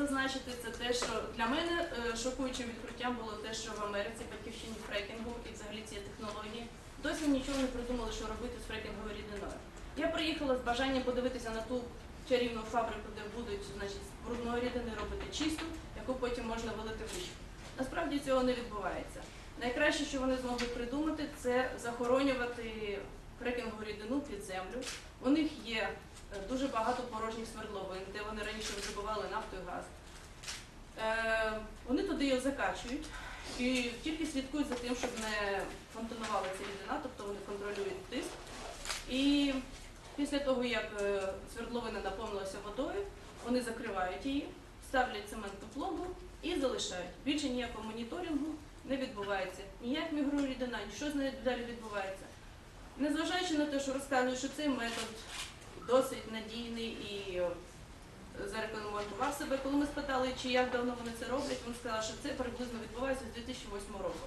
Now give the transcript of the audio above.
зазначити, це те, що для мене е, шокуючим відкриттям було те, що в Америці батьківщині фрекінгу і взагалі цієї технології досі нічого не придумали, що робити з фрекінговою рідиною. Я приїхала з бажанням подивитися на ту чарівну фабрику, де будуть значить, брудної рідини робити чисту, яку потім можна вилити в річку. Насправді цього не відбувається. Найкраще, що вони змогли придумати, це захоронювати фрекінгову рідину під землю. У них є е, дуже багато порожніх свердловин, де вони раніше видобували нафту і газ. Е, вони туди його закачують і тільки слідкують за тим, щоб не фонтанувала ця рідина, тобто вони контролюють тиск. І після того, як е, свердловина наповнилася водою, вони закривають її, ставлять цементну пломбу і залишають. Більше ніякого моніторингу не відбувається. Ніяк мігрує рідина, нічого з нею далі відбувається. Незважаючи на те, що розказують, що цей метод досить надійний і е, зарекомендував себе, коли ми спитали, чи як давно вони це роблять, він сказав, що це приблизно відбувається з 2008 року.